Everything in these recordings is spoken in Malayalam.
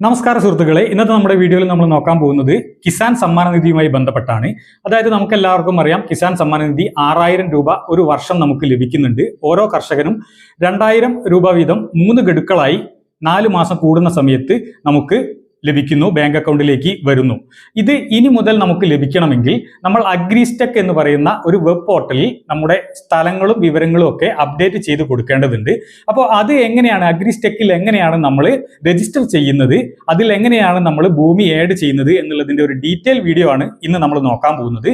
നമസ്കാരം സുഹൃത്തുക്കളെ ഇന്നത്തെ നമ്മുടെ വീഡിയോയിൽ നമ്മൾ നോക്കാൻ പോകുന്നത് കിസാൻ സമ്മാന നിധിയുമായി ബന്ധപ്പെട്ടാണ്. അതായത് നമുക്ക് എല്ലാവർക്കും അറിയാം കിസാൻ സമ്മാന നിധി ആറായിരം രൂപ ഒരു വർഷം നമുക്ക് ലഭിക്കുന്നുണ്ട്. ഓരോ കർഷകനും രണ്ടായിരം രൂപ വീതം മൂന്ന് ഗഡുക്കളായി നാല് മാസം കൂടുന്ന സമയത്ത് നമുക്ക് ലഭിക്കുന്നു ബാങ്ക് അക്കൗണ്ടിലേക്ക് വരുന്നു. ഇത് ഇനി മുതൽ നമുക്ക് ലഭിക്കണമെങ്കിൽ നമ്മൾ അഗ്രിസ്റ്റെക് എന്ന് പറയുന്ന ഒരു വെബ് പോർട്ടലിൽ നമ്മുടെ സ്ഥലങ്ങളും വിവരങ്ങളും ഒക്കെ അപ്ഡേറ്റ് ചെയ്ത് കൊടുക്കേണ്ടതുണ്ട്. അപ്പോൾ അത് എങ്ങനെയാണ് അഗ്രിസ്റ്റെക്കിൽ എങ്ങനെയാണ് നമ്മൾ രജിസ്റ്റർ ചെയ്യുന്നത് അതിൽ എങ്ങനെയാണ് നമ്മൾ ഭൂമി ആഡ് ചെയ്യുന്നത് എന്നുള്ളതിന്റെ ഒരു ഡീറ്റെയിൽ വീഡിയോ ആണ് ഇന്ന് നമ്മൾ നോക്കാൻ പോകുന്നത്.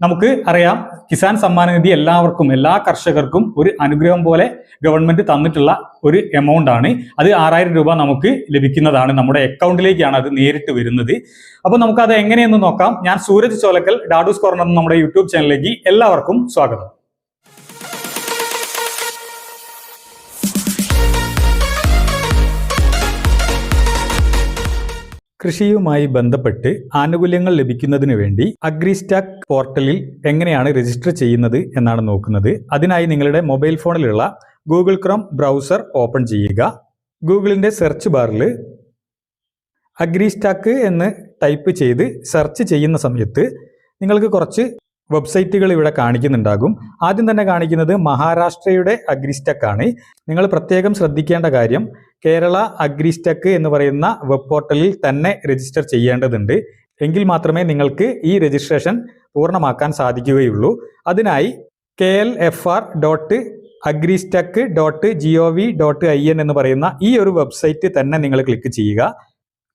നമുക്ക് അറിയാം കിസാൻ സമ്മാന നിധി എല്ലാവർക്കും എല്ലാ കർഷകർക്കും ഒരു അനുഗ്രഹം പോലെ ഗവൺമെന്റ് തന്നിട്ടുള്ള ഒരു എമൗണ്ട് ആണ്. അത് ആറായിരം രൂപ നമുക്ക് ലഭിക്കുന്നതാണ്. നമ്മുടെ അക്കൗണ്ടിലേക്കാണ് അത് നേരിട്ട് വരുന്നത്. അപ്പോൾ നമുക്ക് അത് എങ്ങനെയെന്ന് നോക്കാം. ഞാൻ സൂരജ് ചോലക്കൽ ഡാഡൂസ് കോർണർ നമ്മുടെ യൂട്യൂബ് ചാനലിലേക്ക് എല്ലാവർക്കും സ്വാഗതം. കൃഷിയുമായി ബന്ധപ്പെട്ട് ആനുകൂല്യങ്ങൾ ലഭിക്കുന്നതിന് വേണ്ടി അഗ്രിസ്റ്റാക്ക് പോർട്ടലിൽ എങ്ങനെയാണ് രജിസ്റ്റർ ചെയ്യുന്നത് എന്നാണ് നോക്കുന്നത്. അതിനായി നിങ്ങളുടെ മൊബൈൽ ഫോണിലുള്ള ഗൂഗിൾ ക്രോം ബ്രൗസർ ഓപ്പൺ ചെയ്യുക. ഗൂഗിളിന്റെ സെർച്ച് ബാറിൽ അഗ്രിസ്റ്റാക്ക് എന്ന് ടൈപ്പ് ചെയ്ത് സെർച്ച് ചെയ്യുന്ന സമയത്ത് നിങ്ങൾക്ക് കുറച്ച് വെബ്സൈറ്റുകൾ ഇവിടെ കാണിക്കുന്നുണ്ടാകും. ആദ്യം തന്നെ കാണിക്കുന്നത് മഹാരാഷ്ട്രയുടെ അഗ്രിസ്റ്റക്ക് ആണ്. നിങ്ങൾ പ്രത്യേകം ശ്രദ്ധിക്കേണ്ട കാര്യം കേരള അഗ്രിസ്റ്റക്ക് എന്ന് പറയുന്ന വെബ് പോർട്ടലിൽ തന്നെ രജിസ്റ്റർ ചെയ്യേണ്ടതുണ്ട്. എങ്കിൽ മാത്രമേ നിങ്ങൾക്ക് ഈ രജിസ്ട്രേഷൻ പൂർണമാക്കാൻ സാധിക്കുകയുള്ളൂ. അതിനായി K L F R dot AgriStack dot G O V dot I N എന്ന് പറയുന്ന ഈ ഒരു വെബ്സൈറ്റ് തന്നെ നിങ്ങൾ ക്ലിക്ക് ചെയ്യുക.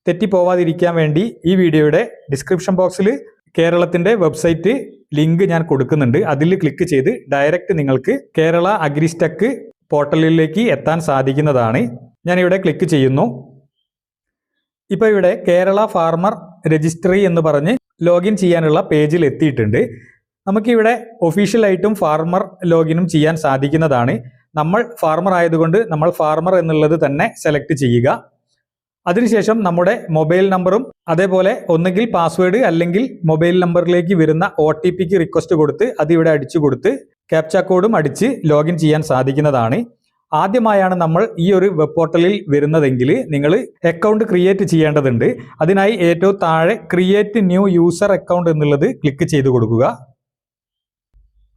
തെറ്റിപ്പോവാതിരിക്കാൻ വേണ്ടി ഈ വീഡിയോയുടെ ഡിസ്ക്രിപ്ഷൻ ബോക്സിൽ കേരളത്തിന്റെ വെബ്സൈറ്റ് ലിങ്ക് ഞാൻ കൊടുക്കുന്നുണ്ട്. അതിൽ ക്ലിക്ക് ചെയ്ത് ഡയറക്റ്റ് നിങ്ങൾക്ക് കേരള അഗ്രിസ്റ്റക്ക് പോർട്ടലിലേക്ക് എത്താൻ സാധിക്കുന്നതാണ്. ഞാൻ ഇവിടെ ക്ലിക്ക് ചെയ്യുന്നു. ഇപ്പോൾ ഇവിടെ കേരള ഫാർമർ രജിസ്ട്രി എന്ന് പറഞ്ഞ് ലോഗിൻ ചെയ്യാനുള്ള പേജിൽ എത്തിയിട്ടുണ്ട്. നമുക്കിവിടെ ഒഫീഷ്യലായിട്ടും ഫാർമർ ലോഗിനും ചെയ്യാൻ സാധിക്കുന്നതാണ്. നമ്മൾ ഫാർമർ ആയതുകൊണ്ട് നമ്മൾ ഫാർമർ എന്നുള്ളത് തന്നെ സെലക്ട് ചെയ്യുക. അതിനുശേഷം നമ്മുടെ മൊബൈൽ നമ്പറും അതേപോലെ ഒന്നുകിൽ പാസ്വേഡ് അല്ലെങ്കിൽ മൊബൈൽ നമ്പറിലേക്ക് വരുന്ന ഒ ടി പിക്ക് റിക്വസ്റ്റ് കൊടുത്ത് അതിവിടെ അടിച്ചു കൊടുത്ത് ക്യാപ്ച കോഡും അടിച്ച് ലോഗിൻ ചെയ്യാൻ സാധിക്കുന്നതാണ്. ആദ്യമായാണ് നമ്മൾ ഈ ഒരു വെബ് പോർട്ടലിൽ വരുന്നതെങ്കിൽ നിങ്ങൾ അക്കൗണ്ട് ക്രിയേറ്റ് ചെയ്യേണ്ടതുണ്ട്. അതിനായി ഏറ്റവും താഴെ ക്രിയേറ്റ് ന്യൂ യൂസർ അക്കൗണ്ട് എന്നുള്ളത് ക്ലിക്ക് ചെയ്ത് കൊടുക്കുക.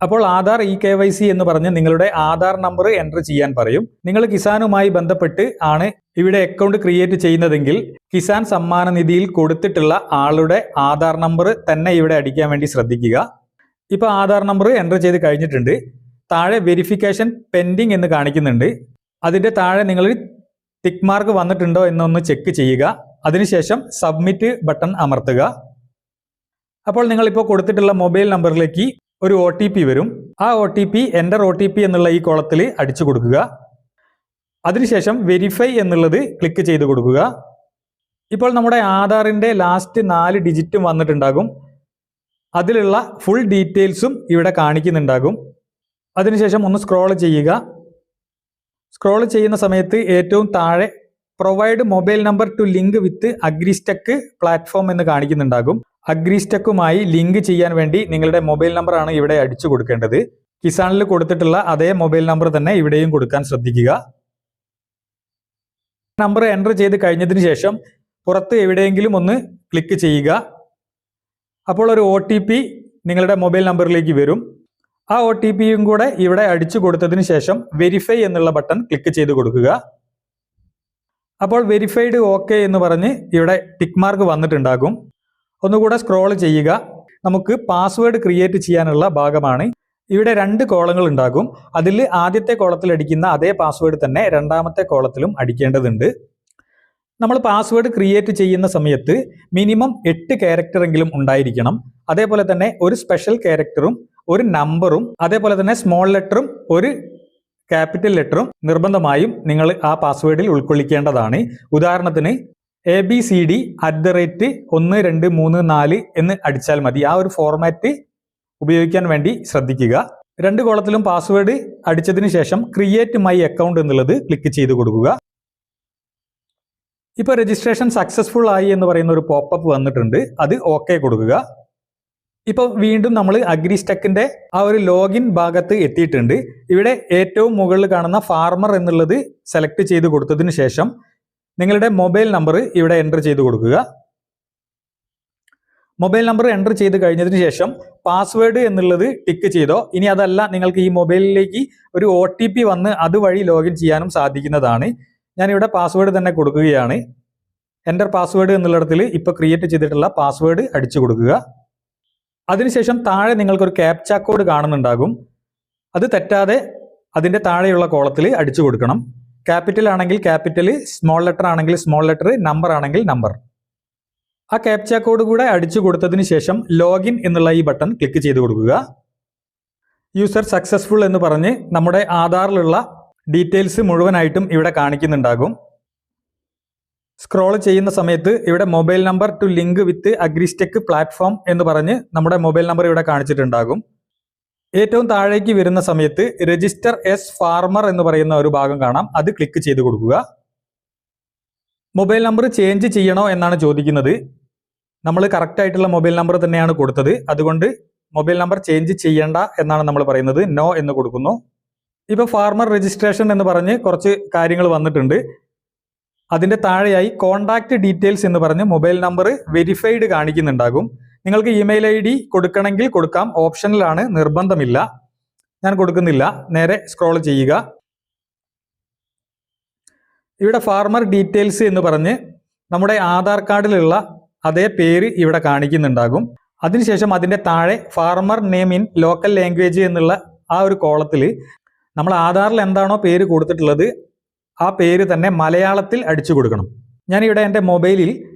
അപ്പോൾ Aadhaar e K Y C എന്ന് പറഞ്ഞ് നിങ്ങളുടെ ആധാർ നമ്പർ എന്റർ ചെയ്യാൻ പറയും. നിങ്ങൾ കിസാനുമായി ബന്ധപ്പെട്ട് ആണ് ഇവിടെ അക്കൗണ്ട് ക്രിയേറ്റ് ചെയ്യുന്നതെങ്കിൽ കിസാൻ സമ്മാന നിധിയിൽ കൊടുത്തിട്ടുള്ള ആളുടെ ആധാർ നമ്പർ തന്നെ ഇവിടെ അടിക്കാൻ വേണ്ടി ശ്രദ്ധിക്കുക. ഇപ്പോൾ ആധാർ നമ്പർ എന്റർ ചെയ്ത് കഴിഞ്ഞിട്ടുണ്ട്. താഴെ വെരിഫിക്കേഷൻ പെൻഡിങ് എന്ന് കാണിക്കുന്നുണ്ട്. അതിന്റെ താഴെ നിങ്ങൾ ടിക്ക് മാർക്ക് വന്നിട്ടുണ്ടോ എന്നൊന്ന് ചെക്ക് ചെയ്യുക. അതിനുശേഷം സബ്മിറ്റ് ബട്ടൺ അമർത്തുക. അപ്പോൾ നിങ്ങളിപ്പോൾ കൊടുത്തിട്ടുള്ള മൊബൈൽ നമ്പറിലേക്ക് ഒരു ഒ ടി പി വരും. ആ O T P enter O T P എന്നുള്ള ഈ കോളത്തിൽ അടിച്ചു കൊടുക്കുക. അതിനുശേഷം വെരിഫൈ എന്നുള്ളത് ക്ലിക്ക് ചെയ്ത് കൊടുക്കുക. ഇപ്പോൾ നമ്മുടെ ആധാറിന്റെ ലാസ്റ്റ് നാല് ഡിജിറ്റും വന്നിട്ടുണ്ടാകും. അതിലുള്ള ഫുൾ ഡീറ്റെയിൽസും ഇവിടെ കാണിക്കുന്നുണ്ടാകും. അതിനുശേഷം ഒന്ന് സ്ക്രോൾ ചെയ്യുക. സ്ക്രോൾ ചെയ്യുന്ന സമയത്ത് ഏറ്റവും താഴെ provide mobile number to link with AgriStack platform എന്ന് കാണിക്കുന്നുണ്ടാകും. അഗ്രിസ്റ്റക്കുമായി ലിങ്ക് ചെയ്യാൻ വേണ്ടി നിങ്ങളുടെ മൊബൈൽ നമ്പറാണ് ഇവിടെ അടിച്ചു കൊടുക്കേണ്ടത്. കിസാനിൽ കൊടുത്തിട്ടുള്ള അതേ മൊബൈൽ നമ്പർ തന്നെ ഇവിടെയും കൊടുക്കാൻ ശ്രദ്ധിക്കുക. നമ്പർ എന്റർ ചെയ്ത് കഴിഞ്ഞതിന് ശേഷം പുറത്ത് എവിടെയെങ്കിലും ഒന്ന് ക്ലിക്ക് ചെയ്യുക. അപ്പോൾ ഒരു ഒ നിങ്ങളുടെ മൊബൈൽ നമ്പറിലേക്ക് വരും. ആ ഒ ടി പിയും കൂടെ ഇവിടെ അടിച്ചു കൊടുത്തതിന് ശേഷം വെരിഫൈ എന്നുള്ള ബട്ടൺ ക്ലിക്ക് ചെയ്ത് കൊടുക്കുക. അപ്പോൾ വെരിഫൈഡ് ഓക്കെ എന്ന് പറഞ്ഞ് ഇവിടെ ടിക്ക് മാർക്ക് വന്നിട്ടുണ്ടാകും. ഒന്നുകൂടെ സ്ക്രോൾ ചെയ്യുക. നമുക്ക് പാസ്വേഡ് ക്രിയേറ്റ് ചെയ്യാനുള്ള ഭാഗമാണ്. ഇവിടെ രണ്ട് കോളങ്ങൾ ഉണ്ടാകും. അതിൽ ആദ്യത്തെ കോളത്തിൽ അടിക്കുന്ന അതേ പാസ്വേഡ് തന്നെ രണ്ടാമത്തെ കോളത്തിലും അടിക്കേണ്ടതുണ്ട്. നമ്മൾ പാസ്വേഡ് ക്രിയേറ്റ് ചെയ്യുന്ന സമയത്ത് മിനിമം എട്ട് ക്യാരക്ടറെങ്കിലും ഉണ്ടായിരിക്കണം. അതേപോലെ തന്നെ ഒരു സ്പെഷ്യൽ ക്യാരക്ടറും ഒരു നമ്പറും അതേപോലെ തന്നെ സ്മോൾ ലെറ്ററും ഒരു ക്യാപിറ്റൽ ലെറ്ററും നിർബന്ധമായും നിങ്ങൾ ആ പാസ്വേഡിൽ ഉൾക്കൊള്ളിക്കേണ്ടതാണ്. ഉദാഹരണത്തിന് A B C D at the rate ഒന്ന് രണ്ട് മൂന്ന് നാല് എന്ന് അടിച്ചാൽ മതി. ആ ഒരു ഫോർമാറ്റ് ഉപയോഗിക്കാൻ വേണ്ടി ശ്രദ്ധിക്കുക. രണ്ട് കോളത്തിലും പാസ്വേഡ് അടിച്ചതിന് ശേഷം ക്രിയേറ്റ് മൈ അക്കൗണ്ട് എന്നുള്ളത് ക്ലിക്ക് ചെയ്ത് കൊടുക്കുക. ഇപ്പോൾ രജിസ്ട്രേഷൻ സക്സസ്ഫുൾ ആയി എന്ന് പറയുന്ന ഒരു പോപ്പപ്പ് വന്നിട്ടുണ്ട്. അത് ഓക്കെ കൊടുക്കുക. ഇപ്പോൾ വീണ്ടും നമ്മൾ അഗ്രി സ്റ്റെക്കിന്റെ ആ ഒരു ലോഗിൻ ഭാഗത്ത് എത്തിയിട്ടുണ്ട്. ഇവിടെ ഏറ്റവും മുകളിൽ കാണുന്ന ഫാർമർ എന്നുള്ളത് സെലക്ട് ചെയ്ത് കൊടുത്തതിന് ശേഷം നിങ്ങളുടെ മൊബൈൽ നമ്പർ ഇവിടെ എന്റർ ചെയ്ത് കൊടുക്കുക. മൊബൈൽ നമ്പർ എന്റർ ചെയ്ത് കഴിഞ്ഞതിന് ശേഷം പാസ്വേഡ് എന്നുള്ളത് ടിക്ക് ചെയ്തോ? ഇനി അതല്ല നിങ്ങൾക്ക് ഈ മൊബൈലിലേക്ക് ഒരു ഒ വന്ന് അതുവഴി ലോഗിൻ ചെയ്യാനും സാധിക്കുന്നതാണ്. ഞാനിവിടെ പാസ്വേഡ് തന്നെ കൊടുക്കുകയാണ്. എന്റർ പാസ്വേഡ് എന്നുള്ളിടത്തിൽ ഇപ്പോൾ ക്രിയേറ്റ് ചെയ്തിട്ടുള്ള പാസ്വേഡ് അടിച്ചു കൊടുക്കുക. അതിനുശേഷം താഴെ നിങ്ങൾക്കൊരു ക്യാപ്ച കോഡ് കാണുന്നുണ്ടാകും. അത് തെറ്റാതെ അതിന്റെ താഴെയുള്ള കോളത്തിൽ അടിച്ചു കൊടുക്കണം. ക്യാപിറ്റൽ ആണെങ്കിൽ ക്യാപിറ്റൽ സ്മോൾ ലെറ്റർ ആണെങ്കിൽ സ്മോൾ ലെറ്റർ നമ്പർ ആണെങ്കിൽ നമ്പർ ആ ക്യാപ്ച കോഡ് കൂടെ അടിച്ചു കൊടുത്തതിന് ശേഷം ലോഗിൻ എന്നുള്ള ഈ ബട്ടൺ ക്ലിക്ക് ചെയ്ത് കൊടുക്കുക. യൂസർ സക്സസ്ഫുൾ എന്ന് പറഞ്ഞ് നമ്മുടെ ആധാറിലുള്ള ഡീറ്റെയിൽസ് മുഴുവനായിട്ടും ഇവിടെ കാണിക്കുന്നുണ്ടാകും. സ്ക്രോൾ ചെയ്യുന്ന സമയത്ത് ഇവിടെ mobile number to link with AgriStack platform എന്ന് പറഞ്ഞ് നമ്മുടെ മൊബൈൽ നമ്പർ ഇവിടെ കാണിച്ചിട്ടുണ്ടാകും. ഏറ്റവും താഴേക്ക് വരുന്ന സമയത്ത് രജിസ്റ്റർ എസ് ഫാർമർ എന്ന് പറയുന്ന ഒരു ഭാഗം കാണാം. അത് ക്ലിക്ക് ചെയ്ത് കൊടുക്കുക. മൊബൈൽ നമ്പർ ചേഞ്ച് ചെയ്യണോ എന്നാണ് ചോദിക്കുന്നത്. നമ്മൾ കറക്റ്റ് ആയിട്ടുള്ള മൊബൈൽ നമ്പർ തന്നെയാണ് കൊടുത്തത്. അതുകൊണ്ട് മൊബൈൽ നമ്പർ ചേഞ്ച് ചെയ്യേണ്ട എന്നാണ് നമ്മൾ പറയുന്നത്. നോ എന്ന് കൊടുക്കുന്നു. ഇപ്പോൾ ഫാർമർ രജിസ്ട്രേഷൻ എന്ന് പറഞ്ഞ് കുറച്ച് കാര്യങ്ങൾ വന്നിട്ടുണ്ട്. അതിന്റെ താഴെയായി കോൺടാക്റ്റ് ഡീറ്റെയിൽസ് എന്ന് പറഞ്ഞ് മൊബൈൽ നമ്പർ വെരിഫൈഡ് കാണിക്കുന്നുണ്ടാകും. നിങ്ങൾക്ക് ഇമെയിൽ ഐ ഡി കൊടുക്കണമെങ്കിൽ കൊടുക്കാം. ഓപ്ഷനിലാണ് നിർബന്ധമില്ല. ഞാൻ കൊടുക്കുന്നില്ല. നേരെ സ്ക്രോൾ ചെയ്യുക. ഇവിടെ ഫാർമർ ഡീറ്റെയിൽസ് എന്ന് പറഞ്ഞ് നമ്മുടെ ആധാർ കാർഡിലുള്ള അതേ പേര് ഇവിടെ കാണിക്കുന്നുണ്ടാകും. അതിനുശേഷം അതിന്റെ താഴെ farmer name in local language എന്നുള്ള ആ ഒരു കോളത്തിൽ നമ്മൾ ആധാറിൽ എന്താണോ പേര് കൊടുത്തിട്ടുള്ളത് ആ പേര് തന്നെ മലയാളത്തിൽ അടിച്ചു കൊടുക്കണം. ഞാനിവിടെ എന്റെ മൊബൈലിൽ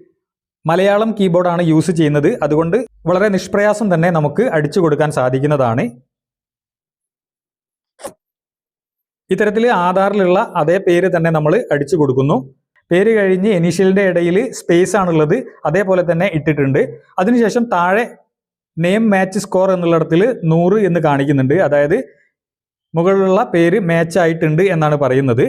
മലയാളം കീബോർഡാണ് യൂസ് ചെയ്യുന്നത്. അതുകൊണ്ട് വളരെ നിഷ്പ്രയാസം തന്നെ നമുക്ക് അടിച്ചു കൊടുക്കാൻ സാധിക്കുന്നതാണ്. ഇത്തരത്തിൽ ആധാറിലുള്ള അതേ പേര് തന്നെ നമ്മൾ അടിച്ചു കൊടുക്കുന്നു. പേര് കഴിഞ്ഞ് ഇനീഷ്യലിന്റെ ഇടയിൽ സ്പേസ് ആണുള്ളത്. അതേപോലെ തന്നെ ഇട്ടിട്ടുണ്ട്. അതിനുശേഷം താഴെ നെയിം മാച്ച് സ്കോർ എന്നുള്ളിടത്തിൽ നൂറ് എന്ന് കാണിക്കുന്നുണ്ട്. അതായത് മുകളിലുള്ള പേര് മാച്ച് ആയിട്ടുണ്ട് എന്നാണ് പറയുന്നത്.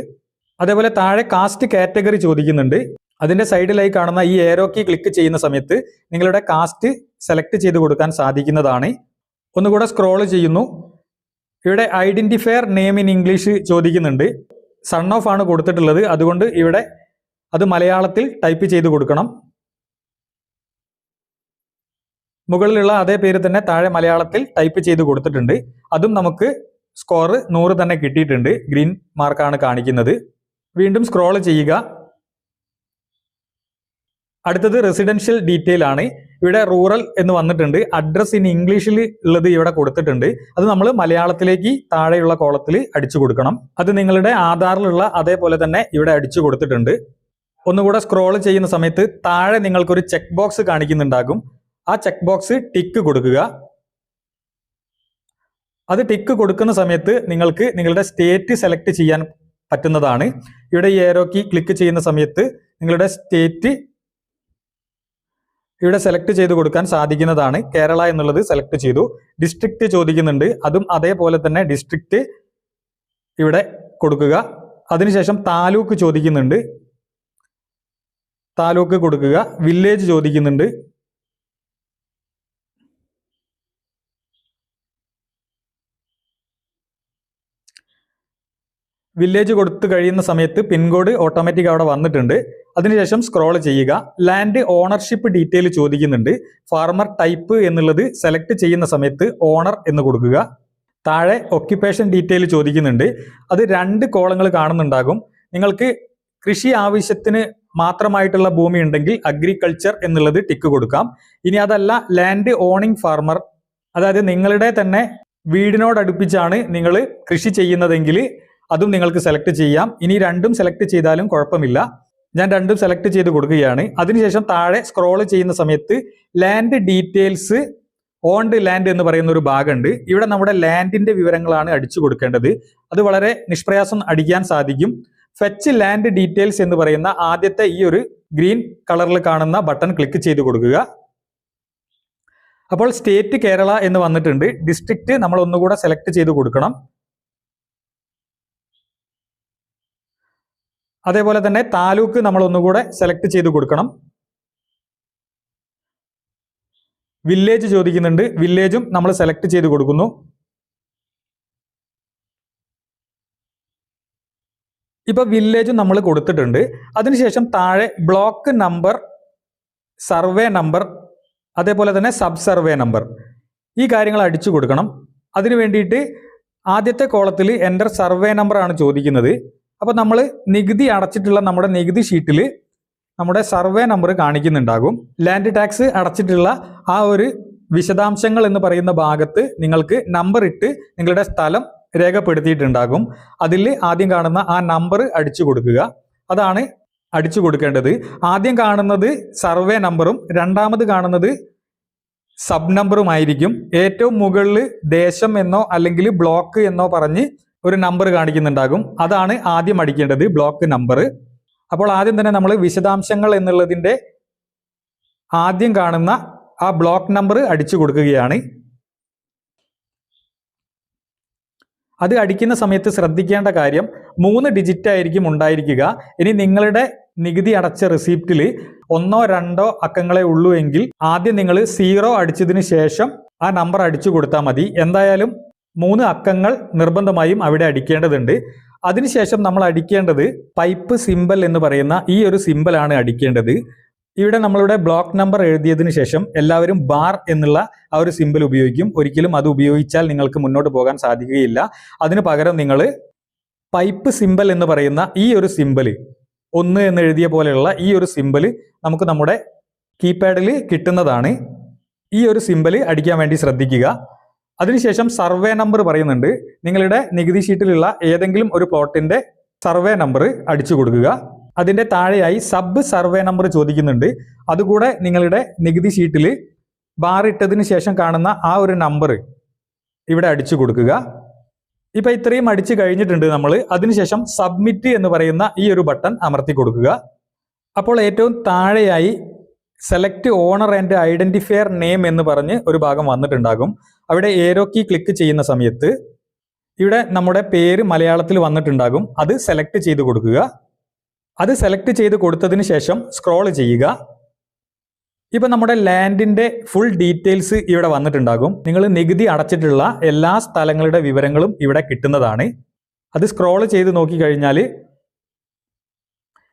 അതേപോലെ താഴെ കാസ്റ്റ് കാറ്റഗറി ചോദിക്കുന്നുണ്ട്. അതിന്റെ സൈഡിലായി കാണുന്ന ഈ ഏരോക്കി ക്ലിക്ക് ചെയ്യുന്ന സമയത്ത് നിങ്ങളുടെ കാസ്റ്റ് സെലക്ട് ചെയ്ത് കൊടുക്കാൻ സാധിക്കുന്നതാണ്. ഒന്നുകൂടെ സ്ക്രോൾ ചെയ്യുന്നു. ഇവിടെ ഐഡന്റിഫയർ നെയിം ഇൻ ഇംഗ്ലീഷ് ചോദിക്കുന്നുണ്ട്. സൺ ഓഫ് ആണ് കൊടുത്തിട്ടുള്ളത്. അതുകൊണ്ട് ഇവിടെ അത് മലയാളത്തിൽ ടൈപ്പ് ചെയ്ത് കൊടുക്കണം. മുകളിലുള്ള അതേ പേര് തന്നെ താഴെ മലയാളത്തിൽ ടൈപ്പ് ചെയ്ത് കൊടുത്തിട്ടുണ്ട്. അതും നമുക്ക് സ്കോർ നൂറ് തന്നെ കിട്ടിയിട്ടുണ്ട്. ഗ്രീൻ മാർക്കാണ് കാണിക്കുന്നത്. വീണ്ടും സ്ക്രോൾ ചെയ്യുക. അടുത്തത് റെസിഡൻഷ്യൽ ഡീറ്റെയിൽ ആണ്. ഇവിടെ റൂറൽ എന്ന് വന്നിട്ടുണ്ട്. അഡ്രസ് ഇൻ ഇംഗ്ലീഷിൽ ഉള്ളത് ഇവിടെ കൊടുത്തിട്ടുണ്ട്. അത് നമ്മൾ മലയാളത്തിലേക്ക് താഴെയുള്ള കോളത്തിൽ അടിച്ചു കൊടുക്കണം. അത് നിങ്ങളുടെ ആധാറിലുള്ള അതേപോലെ തന്നെ ഇവിടെ അടിച്ചു കൊടുത്തിട്ടുണ്ട്. ഒന്നുകൂടെ സ്ക്രോൾ ചെയ്യുന്ന സമയത്ത് താഴെ നിങ്ങൾക്കൊരു ചെക്ക് ബോക്സ് കാണിക്കുന്നുണ്ടാകും. ആ ചെക്ക് ബോക്സ് ടിക്ക് കൊടുക്കുക. അത് ടിക്ക് കൊടുക്കുന്ന സമയത്ത് നിങ്ങൾക്ക് നിങ്ങളുടെ സ്റ്റേറ്റ് സെലക്ട് ചെയ്യാൻ പറ്റുന്നതാണ്. ഇവിടെ ഈ ഏരോക്ക് ക്ലിക്ക് ചെയ്യുന്ന സമയത്ത് നിങ്ങളുടെ സ്റ്റേറ്റ് ഇവിടെ സെലക്ട് ചെയ്ത് കൊടുക്കാൻ സാധിക്കുന്നതാണ് കേരള എന്നുള്ളത് സെലക്ട് ചെയ്തു. ഡിസ്ട്രിക്റ്റ് ചോദിക്കുന്നുണ്ട്. അതും അതേപോലെ തന്നെ ഡിസ്ട്രിക്റ്റ് ഇവിടെ കൊടുക്കുക. അതിനുശേഷം താലൂക്ക് ചോദിക്കുന്നുണ്ട്. താലൂക്ക് കൊടുക്കുക. വില്ലേജ് ചോദിക്കുന്നുണ്ട്. വില്ലേജ് കൊടുത്തു കഴിയുന്ന സമയത്ത് പിൻകോഡ് ഓട്ടോമാറ്റിക് അവിടെ വന്നിട്ടുണ്ട്. അതിനുശേഷം സ്ക്രോൾ ചെയ്യുക. ലാൻഡ് ഓണർഷിപ്പ് ഡീറ്റെയിൽ ചോദിക്കുന്നുണ്ട്. ഫാർമർ ടൈപ്പ് എന്നുള്ളത് സെലക്ട് ചെയ്യുന്ന സമയത്ത് ഓണർ എന്ന് കൊടുക്കുക. താഴെ ഒക്യുപ്പേഷൻ ഡീറ്റെയിൽ ചോദിക്കുന്നുണ്ട്. അത് രണ്ട് കോളങ്ങൾ കാണുന്നുണ്ടാകും. നിങ്ങൾക്ക് കൃഷി ആവശ്യത്തിന് മാത്രമായിട്ടുള്ള ഭൂമി ഉണ്ടെങ്കിൽ അഗ്രികൾച്ചർ എന്നുള്ളത് ടിക്ക് കൊടുക്കാം. ഇനി അതല്ല ലാൻഡ് ഓണിംഗ് ഫാർമർ അതായത് നിങ്ങളുടെ തന്നെ വീടിനോടടുപ്പിച്ചാണ് നിങ്ങൾ കൃഷി ചെയ്യുന്നതെങ്കിൽ അതും നിങ്ങൾക്ക് സെലക്ട് ചെയ്യാം. ഇനി രണ്ടും സെലക്ട് ചെയ്താലും കുഴപ്പമില്ല. ഞാൻ രണ്ടും സെലക്ട് ചെയ്ത് കൊടുക്കുകയാണ്. അതിനുശേഷം താഴെ സ്ക്രോൾ ചെയ്യുന്ന സമയത്ത് ലാൻഡ് ഡീറ്റെയിൽസ് ഓൺഡ് ലാൻഡ് എന്ന് പറയുന്ന ഒരു ഭാഗമുണ്ട്. ഇവിടെ നമ്മുടെ ലാൻഡിന്റെ വിവരങ്ങളാണ് അടിച്ചു കൊടുക്കേണ്ടത്. അത് വളരെ നിഷ്പ്രയാസം അടിക്കാൻ സാധിക്കും. ഫെച്ച് ലാൻഡ് ഡീറ്റെയിൽസ് എന്ന് പറയുന്ന ആദ്യത്തെ ഈ ഒരു ഗ്രീൻ കളറിൽ കാണുന്ന ബട്ടൺ ക്ലിക്ക് ചെയ്ത് കൊടുക്കുക. അപ്പോൾ സ്റ്റേറ്റ് കേരള എന്ന് വന്നിട്ടുണ്ട്. ഡിസ്ട്രിക്റ്റ് നമ്മൾ ഒന്നുകൂടെ സെലക്ട് ചെയ്ത് കൊടുക്കണം. അതേപോലെ തന്നെ താലൂക്ക് നമ്മൾ ഒന്നുകൂടെ സെലക്ട് ചെയ്ത് കൊടുക്കണം. വില്ലേജ് ചോദിക്കുന്നുണ്ട്. വില്ലേജും നമ്മൾ സെലക്ട് ചെയ്ത് കൊടുക്കുന്നു. ഇപ്പൊ വില്ലേജും നമ്മൾ കൊടുത്തിട്ടുണ്ട്. അതിനുശേഷം താഴെ ബ്ലോക്ക് നമ്പർ സർവേ നമ്പർ അതേപോലെ തന്നെ സബ് സർവേ നമ്പർ ഈ കാര്യങ്ങൾ അടിച്ചു കൊടുക്കണം. അതിനു വേണ്ടിയിട്ട് ആദ്യത്തെ കോളത്തിൽ എന്റർ സർവേ നമ്പറാണ് ചോദിക്കുന്നത്. അപ്പോൾ നമ്മൾ നികുതി അടച്ചിട്ടുള്ള നമ്മുടെ നികുതി ഷീറ്റിൽ നമ്മുടെ സർവേ നമ്പർ കാണിക്കുന്നുണ്ടാകും. ലാൻഡ് ടാക്സ് അടച്ചിട്ടുള്ള ആ ഒരു വിശദാംശങ്ങൾ എന്ന് പറയുന്ന ഭാഗത്ത് നിങ്ങൾക്ക് നമ്പർ ഇട്ട് നിങ്ങളുടെ സ്ഥലം രേഖപ്പെടുത്തിയിട്ടുണ്ടാകും. അതിൽ ആദ്യം കാണുന്ന ആ നമ്പർ അടിച്ചു കൊടുക്കുക. അതാണ് അടിച്ചു കൊടുക്കേണ്ടത്. ആദ്യം കാണുന്നത് സർവേ നമ്പറും രണ്ടാമത് കാണുന്നത് സബ് നമ്പറുമായിരിക്കും. ഏറ്റവും മുകളിൽ ദേശം എന്നോ അല്ലെങ്കിൽ ബ്ലോക്ക് എന്നോ പറഞ്ഞ് ഒരു നമ്പർ കാണിക്കുന്നുണ്ടാകും. അതാണ് ആദ്യം അടിക്കേണ്ടത് ബ്ലോക്ക് നമ്പർ അപ്പോൾ ആദ്യം തന്നെ നമ്മൾ വിശദാംശങ്ങൾ എന്നുള്ളതിന്റെ ആദ്യം കാണുന്ന ആ ബ്ലോക്ക് നമ്പർ അടിച്ചു കൊടുക്കുകയാണ്. അത് അടിക്കുന്ന സമയത്ത് ശ്രദ്ധിക്കേണ്ട കാര്യം മൂന്ന് ഡിജിറ്റ് ആയിരിക്കും ഉണ്ടായിരിക്കുക. ഇനി നിങ്ങളുടെ നികുതി അടച്ച റെസിപ്റ്റിൽ ഒന്നോ രണ്ടോ അക്കങ്ങളെ ഉള്ളൂ ആദ്യം നിങ്ങൾ സീറോ അടിച്ചതിന് ശേഷം ആ നമ്പർ അടിച്ചു കൊടുത്താൽ മതി. എന്തായാലും മൂന്ന് അക്കങ്ങൾ നിർബന്ധമായും അവിടെ അടിക്കേണ്ടതുണ്ട്. അതിനുശേഷം നമ്മൾ അടിക്കേണ്ടത് പൈപ്പ് സിമ്പൽ എന്ന് പറയുന്ന ഈ ഒരു സിമ്പലാണ് അടിക്കേണ്ടത്. ഇവിടെ നമ്മളുടെ ബ്ലോക്ക് നമ്പർ എഴുതിയതിന് ശേഷം എല്ലാവരും ബാർ എന്നുള്ള ആ ഒരു സിമ്പിൾ ഉപയോഗിക്കും. ഒരിക്കലും അത് ഉപയോഗിച്ചാൽ നിങ്ങൾക്ക് മുന്നോട്ട് പോകാൻ സാധിക്കുകയില്ല. അതിന് പകരം നിങ്ങൾ പൈപ്പ് സിമ്പൽ എന്ന് പറയുന്ന ഈ ഒരു സിമ്പൽ ഒന്ന് എന്ന് എഴുതിയ പോലെയുള്ള ഈ ഒരു സിമ്പൽ നമുക്ക് നമ്മുടെ കീപാഡിൽ കിട്ടുന്നതാണ്. ഈ ഒരു സിമ്പൽ അടിക്കാൻ വേണ്ടി ശ്രദ്ധിക്കുക. അതിനുശേഷം സർവേ നമ്പർ പറയുന്നുണ്ട്. നിങ്ങളുടെ നികുതി ഷീറ്റിലുള്ള ഏതെങ്കിലും ഒരു പ്ലോട്ടിന്റെ സർവേ നമ്പർ അടിച്ചു കൊടുക്കുക. അതിന്റെ താഴെയായി സബ് സർവേ നമ്പർ ചോദിക്കുന്നുണ്ട്. അതുകൂടെ നിങ്ങളുടെ നികുതി ഷീറ്റിൽ ബാറിട്ടതിന് ശേഷം കാണുന്ന ആ ഒരു നമ്പർ ഇവിടെ അടിച്ചു കൊടുക്കുക. ഇപ്പൊ ഇത്രയും അടിച്ചു കഴിഞ്ഞിട്ടുണ്ട് നമ്മൾ അതിനുശേഷം സബ്മിറ്റ് എന്ന് പറയുന്ന ഈ ഒരു ബട്ടൺ അമർത്തി കൊടുക്കുക. അപ്പോൾ ഏറ്റവും താഴെയായി select owner and identifier name എന്ന് പറഞ്ഞ് ഒരു ഭാഗം വന്നിട്ടുണ്ടാകും. അവിടെ ഏരോ കീ ക്ലിക്ക് ചെയ്യുന്ന സമയത്ത് ഇവിടെ നമ്മുടെ പേര് മലയാളത്തിൽ വന്നിട്ടുണ്ടാകും. അത് സെലക്ട് ചെയ്ത് കൊടുക്കുക. അത് സെലക്ട് ചെയ്ത് കൊടുത്തതിന് ശേഷം സ്ക്രോൾ ചെയ്യുക. ഇപ്പം നമ്മുടെ ലാൻഡിന്റെ ഫുൾ ഡീറ്റെയിൽസ് ഇവിടെ വന്നിട്ടുണ്ടാകും. നിങ്ങൾ നികുതി അടച്ചിട്ടുള്ള എല്ലാ സ്ഥലങ്ങളുടെ വിവരങ്ങളും ഇവിടെ കിട്ടുന്നതാണ്. അത് സ്ക്രോൾ ചെയ്ത് നോക്കിക്കഴിഞ്ഞാൽ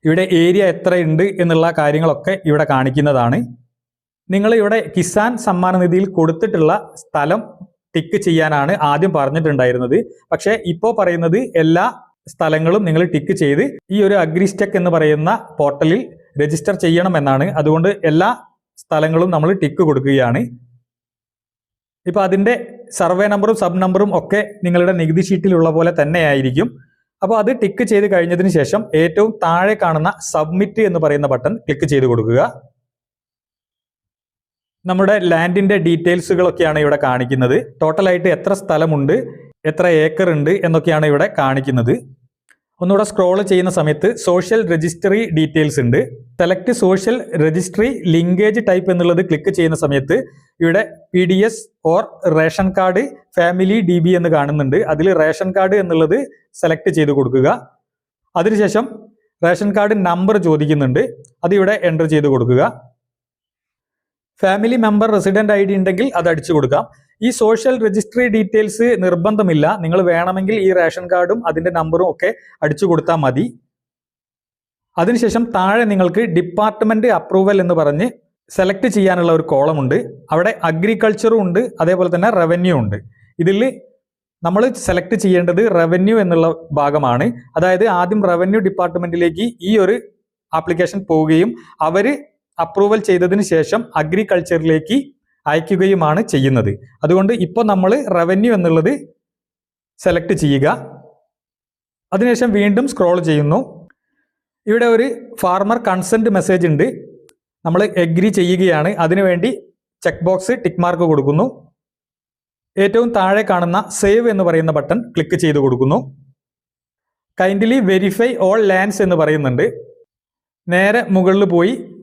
ഇവിടെ ഏരിയ എത്രയുണ്ട് എന്നുള്ള കാര്യങ്ങളൊക്കെ ഇവിടെ കാണിക്കുന്നതാണ്. നിങ്ങൾ ഇവിടെ കിസാൻ സമ്മാന നിധിയിൽ കൊടുത്തിട്ടുള്ള സ്ഥലം ടിക്ക് ചെയ്യാനാണ് ആദ്യം പറഞ്ഞിട്ടുണ്ടായിരുന്നത്. പക്ഷേ ഇപ്പോൾ പറയുന്നത് എല്ലാ സ്ഥലങ്ങളും നിങ്ങൾ ടിക്ക് ചെയ്ത് ഈ ഒരു അഗ്രിസ്റ്റെക് എന്ന് പറയുന്ന പോർട്ടലിൽ രജിസ്റ്റർ ചെയ്യണമെന്നാണ്. അതുകൊണ്ട് എല്ലാ സ്ഥലങ്ങളും നമ്മൾ ടിക്ക് കൊടുക്കുകയാണ്. ഇപ്പോൾ അതിന്റെ സർവേ നമ്പറും സബ് നമ്പറും ഒക്കെ നിങ്ങളുടെ നികുതി ഷീറ്റിലുള്ള പോലെ തന്നെയായിരിക്കും. അപ്പോൾ അത് ടിക്ക് ചെയ്ത് കഴിഞ്ഞതിന് ശേഷം ഏറ്റവും താഴെ കാണുന്ന സബ്മിറ്റ് എന്ന് പറയുന്ന ബട്ടൺ ക്ലിക്ക് ചെയ്ത് കൊടുക്കുക. നമ്മുടെ ലാൻഡിന്റെ ഡീറ്റെയിൽസുകളൊക്കെയാണ് ഇവിടെ കാണിക്കുന്നത്. ടോട്ടലായിട്ട് എത്ര സ്ഥലമുണ്ട് എത്ര ഏക്കർ ഉണ്ട് എന്നൊക്കെയാണ് ഇവിടെ കാണിക്കുന്നത്. ഒന്നുകൂടെ സ്ക്രോൾ ചെയ്യുന്ന സമയത്ത് സോഷ്യൽ രജിസ്ട്രി ഡീറ്റെയിൽസ് ഉണ്ട്. Select social registry linkage type എന്നുള്ളത് ക്ലിക്ക് ചെയ്യുന്ന സമയത്ത് ഇവിടെ P D S or ration card family D B എന്ന് കാണുന്നുണ്ട്. അതിൽ റേഷൻ കാർഡ് എന്നുള്ളത് സെലക്ട് ചെയ്ത് കൊടുക്കുക. അതിനുശേഷം റേഷൻ കാർഡ് നമ്പർ ചോദിക്കുന്നുണ്ട്. അതിവിടെ എന്റർ ചെയ്ത് കൊടുക്കുക. Family member resident I D ഉണ്ടെങ്കിൽ അത് അടിച്ചു കൊടുക്കാം. ഈ സോഷ്യൽ രജിസ്ട്രി ഡീറ്റെയിൽസ് നിർബന്ധമില്ല. നിങ്ങൾ വേണമെങ്കിൽ ഈ റേഷൻ കാർഡും അതിന്റെ നമ്പറും ഒക്കെ അടിച്ചു കൊടുത്താൽ മതി. അതിനുശേഷം താഴെ നിങ്ങൾക്ക് ഡിപ്പാർട്ട്മെന്റ് അപ്രൂവൽ എന്ന് പറഞ്ഞ് സെലക്ട് ചെയ്യാനുള്ള ഒരു കോളം ഉണ്ട്. അവിടെ അഗ്രികൾച്ചറും ഉണ്ട് അതേപോലെ തന്നെ റവന്യൂ ഉണ്ട്. ഇതിൽ നമ്മൾ സെലക്ട് ചെയ്യേണ്ടത് റവന്യൂ എന്നുള്ള ഭാഗമാണ്. അതായത് ആദ്യം റവന്യൂ ഡിപ്പാർട്ട്മെന്റിലേക്ക് ഈ ഒരു ആപ്ലിക്കേഷൻ പോവുകയും അവർ അപ്രൂവൽ ചെയ്തതിന് ശേഷം അഗ്രികൾച്ചറിലേക്ക് അയക്കുകയുമാണ് ചെയ്യുന്നത്. അതുകൊണ്ട് ഇപ്പോൾ നമ്മൾ റവന്യൂ എന്നുള്ളത് സെലക്ട് ചെയ്യുക. അതിനുശേഷം വീണ്ടും സ്ക്രോൾ ചെയ്യുന്നു. ഇവിടെ ഒരു ഫാർമർ കൺസെന്റ് മെസ്സേജ് ഉണ്ട്. നമ്മൾ എഗ്രി ചെയ്യുകയാണ്. അതിനുവേണ്ടി ചെക്ക് ബോക്സ് ടിക്ക് മാർക്ക് കൊടുക്കുന്നു. ഏറ്റവും താഴെ കാണുന്ന സേവ് എന്ന് പറയുന്ന ബട്ടൺ ക്ലിക്ക് ചെയ്ത് കൊടുക്കുന്നു. കൈൻഡ്ലി വെരിഫൈ ഓൾ ലാൻഡ്സ് എന്ന് പറയുന്നുണ്ട്. നേരെ മുകളിൽ പോയി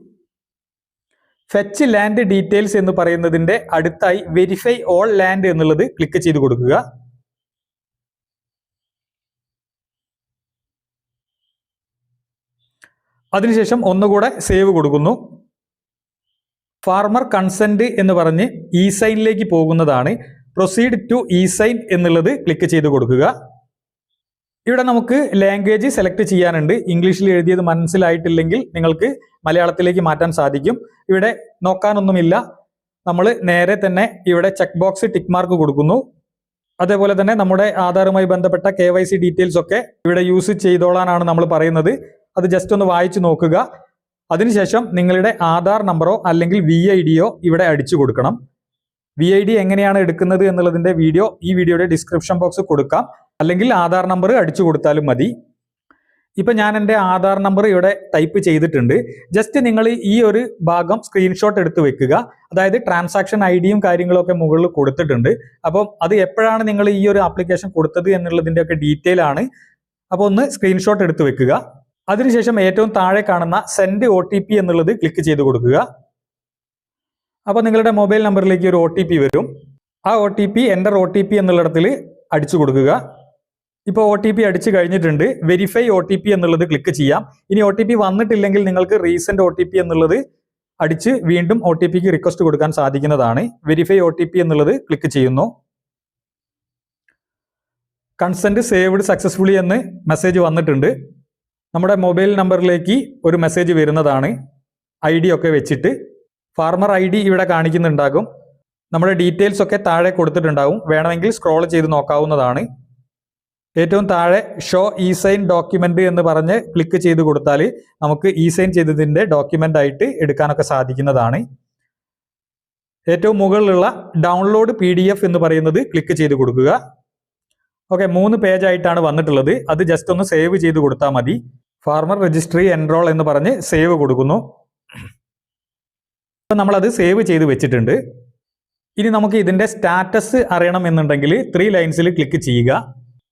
ഫെച്ച് ലാൻഡ് ഡീറ്റെയിൽസ് എന്ന് പറയുന്നതിന്റെ അടുത്തായി വെരിഫൈ ഓൾ ലാൻഡ് എന്നുള്ളത് ക്ലിക്ക് ചെയ്ത് കൊടുക്കുക. അതിനുശേഷം ഒന്നുകൂടെ സേവ് കൊടുക്കുന്നു. ഫാർമർ കൺസെന്റ് എന്ന് പറഞ്ഞ് ഇ സൈനിലേക്ക് പോകുന്നതാണ്. പ്രൊസീഡ് ടു ഇ സൈൻ എന്നുള്ളത് ക്ലിക്ക് ചെയ്ത് കൊടുക്കുക. ഇവിടെ നമുക്ക് ലാംഗ്വേജ് സെലക്ട് ചെയ്യാനുണ്ട്. ഇംഗ്ലീഷിൽ എഴുതിയത് മനസ്സിലായിട്ടില്ലെങ്കിൽ നിങ്ങൾക്ക് മലയാളത്തിലേക്ക് മാറ്റാൻ സാധിക്കും. ഇവിടെ നോക്കാനൊന്നുമില്ല. നമ്മൾ നേരെ തന്നെ ഇവിടെ ചെക്ക് ബോക്സ് ടിക്ക് മാർക്ക് കൊടുക്കുന്നു. അതേപോലെ തന്നെ നമ്മുടെ ആധാറുമായി ബന്ധപ്പെട്ട കെ വൈ സി ഡീറ്റെയിൽസ് ഒക്കെ ഇവിടെ യൂസ് ചെയ്തോളാനാണ് നമ്മൾ പറയുന്നത്. അത് ജസ്റ്റ് ഒന്ന് വായിച്ചു നോക്കുക. അതിനുശേഷം നിങ്ങളുടെ ആധാർ നമ്പറോ അല്ലെങ്കിൽ വി ഐ ഡിയോ ഇവിടെ അടിച്ചു കൊടുക്കണം. വി ഐ ഡി എങ്ങനെയാണ് എടുക്കുന്നത് എന്നുള്ളതിന്റെ വീഡിയോ ഈ വീഡിയോയുടെ ഡിസ്ക്രിപ്ഷൻ ബോക്സ് കൊടുക്കാം. അല്ലെങ്കിൽ ആധാർ നമ്പർ അടിച്ചു കൊടുത്താലും മതി. ഇപ്പൊ ഞാൻ എന്റെ ആധാർ നമ്പർ ഇവിടെ ടൈപ്പ് ചെയ്തിട്ടുണ്ട്. ജസ്റ്റ് നിങ്ങൾ ഈ ഒരു ഭാഗം സ്ക്രീൻഷോട്ട് എടുത്ത് വെക്കുക. അതായത് ട്രാൻസാക്ഷൻ ഐ ഡിയും കാര്യങ്ങളൊക്കെ മുകളിൽ കൊടുത്തിട്ടുണ്ട്. അപ്പം അത് എപ്പോഴാണ് നിങ്ങൾ ഈ ഒരു ആപ്ലിക്കേഷൻ കൊടുത്തത് എന്നുള്ളതിന്റെ ഒക്കെ ഡീറ്റെയിൽ ആണ്. അപ്പോൾ ഒന്ന് സ്ക്രീൻഷോട്ട് എടുത്ത് വെക്കുക. അതിനുശേഷം ഏറ്റവും താഴെ കാണുന്ന സെൻഡ് ഒ എന്നുള്ളത് ക്ലിക്ക് ചെയ്ത് കൊടുക്കുക. അപ്പോൾ നിങ്ങളുടെ മൊബൈൽ നമ്പറിലേക്ക് ഒരു ഒ ടി പി വരും. ആ O T P enter O T P എന്നുള്ളിടത്തിൽ അടിച്ചു കൊടുക്കുക. ഇപ്പോൾ ഒ ടി പി അടിച്ചു കഴിഞ്ഞിട്ടുണ്ട്. വെരിഫൈ ഒ ടി പി എന്നുള്ളത് ക്ലിക്ക് ചെയ്യാം. ഇനി ഒ ടി പി വന്നിട്ടില്ലെങ്കിൽ നിങ്ങൾക്ക് റീസെന്റ് ഒ ടി പി എന്നുള്ളത് അടിച്ച് വീണ്ടും ഒ ടി പിക്ക് റിക്വസ്റ്റ് കൊടുക്കാൻ സാധിക്കുന്നതാണ്. വെരിഫൈ ഒ ടി പി എന്നുള്ളത് ക്ലിക്ക് ചെയ്യുന്നു. കൺസെന്റ് സേവ്ഡ് സക്സസ്ഫുള്ളി എന്ന് മെസ്സേജ് വന്നിട്ടുണ്ട്. നമ്മുടെ മൊബൈൽ നമ്പറിലേക്ക് ഒരു മെസ്സേജ് വരുന്നതാണ്. ഐ ഒക്കെ വെച്ചിട്ട്. ഫാർമർ ഐ ഡി ഇവിടെ കാണിക്കുന്നുണ്ടാകും. നമ്മുടെ ഡീറ്റെയിൽസ് ഒക്കെ താഴെ കൊടുത്തിട്ടുണ്ടാകും. വേണമെങ്കിൽ സ്ക്രോൾ ചെയ്ത് നോക്കാവുന്നതാണ്. ഏറ്റവും താഴെ ഷോ ഇ സൈൻ ഡോക്യുമെന്റ് എന്ന് പറഞ്ഞ് ക്ലിക്ക് ചെയ്ത് കൊടുത്താൽ നമുക്ക് ഇ സൈൻ ചെയ്തതിന്റെ ഡോക്യുമെന്റ് ആയിട്ട് എടുക്കാനൊക്കെ സാധിക്കുന്നതാണ്. ഏറ്റവും മുകളിലുള്ള ഡൗൺലോഡ് പി ഡി എഫ് എന്ന് പറയുന്നത് ക്ലിക്ക് ചെയ്ത് കൊടുക്കുക. ഓക്കെ മൂന്ന് പേജ് ആയിട്ടാണ് വന്നിട്ടുള്ളത്. അത് ജസ്റ്റ് ഒന്ന് സേവ് ചെയ്ത് കൊടുത്താൽ മതി. ഫാർമർ രജിസ്ട്രി എൻറോൾ എന്ന് പറഞ്ഞ് സേവ് കൊടുക്കുന്നു. ഇപ്പം നമ്മളത് സേവ് ചെയ്ത് വെച്ചിട്ടുണ്ട്. ഇനി നമുക്ക് ഇതിന്റെ സ്റ്റാറ്റസ് അറിയണമെന്നുണ്ടെങ്കിൽ ത്രീ ലൈൻസിൽ ക്ലിക്ക് ചെയ്യുക.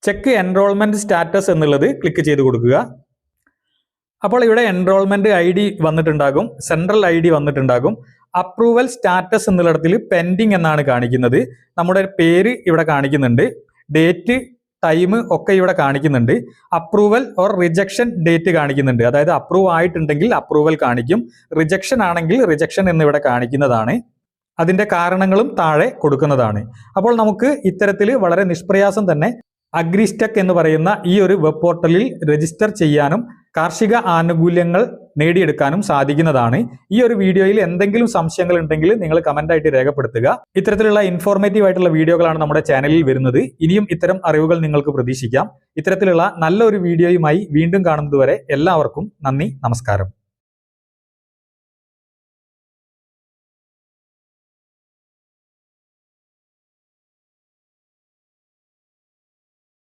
ചെക്ക് എൻറോൾമെന്റ് സ്റ്റാറ്റസ് എന്നുള്ളത് ക്ലിക്ക് ചെയ്ത് കൊടുക്കുക. അപ്പോൾ ഇവിടെ എൻറോൾമെന്റ് ഐ ഡി വന്നിട്ടുണ്ടാകും സെൻട്രൽ ഐ ഡി വന്നിട്ടുണ്ടാകും അപ്രൂവൽ സ്റ്റാറ്റസ് എന്നുള്ളിടത്തിൽ പെൻഡിങ് എന്നാണ് കാണിക്കുന്നത്. നമ്മുടെ പേര് ഇവിടെ കാണിക്കുന്നുണ്ട്. ഡേറ്റ് ടൈം ഒക്കെ ഇവിടെ കാണിക്കുന്നുണ്ട്. അപ്രൂവൽ ഓർ റിജക്ഷൻ ഡേറ്റ് കാണിക്കുന്നുണ്ട്. അതായത് അപ്രൂവ് ആയിട്ടുണ്ടെങ്കിൽ അപ്രൂവൽ കാണിക്കും. റിജക്ഷൻ ആണെങ്കിൽ റിജക്ഷൻ എന്നിവിടെ കാണിക്കുന്നതാണ്. അതിന്റെ കാരണങ്ങളും താഴെ കൊടുക്കുന്നതാണ്. അപ്പോൾ നമുക്ക് ഇത്തരത്തിൽ വളരെ നിഷ്പ്രയാസം തന്നെ അഗ്രിസ്റ്റെക് എന്ന് പറയുന്ന ഈ ഒരു വെബ് പോർട്ടലിൽ രജിസ്റ്റർ ചെയ്യാനും കാർഷിക ആനുകൂല്യങ്ങൾ നേടിയെടുക്കാനും സാധിക്കുന്നതാണ്. ഈ ഒരു വീഡിയോയിൽ എന്തെങ്കിലും സംശയങ്ങൾ ഉണ്ടെങ്കിൽ നിങ്ങൾ കമന്റ് ആയിട്ട് രേഖപ്പെടുത്തുക. ഇത്തരത്തിലുള്ള ഇൻഫോർമേറ്റീവ് ആയിട്ടുള്ള വീഡിയോകളാണ് നമ്മുടെ ചാനലിൽ വരുന്നത്. ഇനിയും ഇത്തരം അറിവുകൾ നിങ്ങൾക്ക് പ്രതീക്ഷിക്കാം. ഇത്തരത്തിലുള്ള നല്ലൊരു വീഡിയോയുമായി വീണ്ടും കാണുന്നതുവരെ എല്ലാവർക്കും നന്ദി നമസ്കാരം.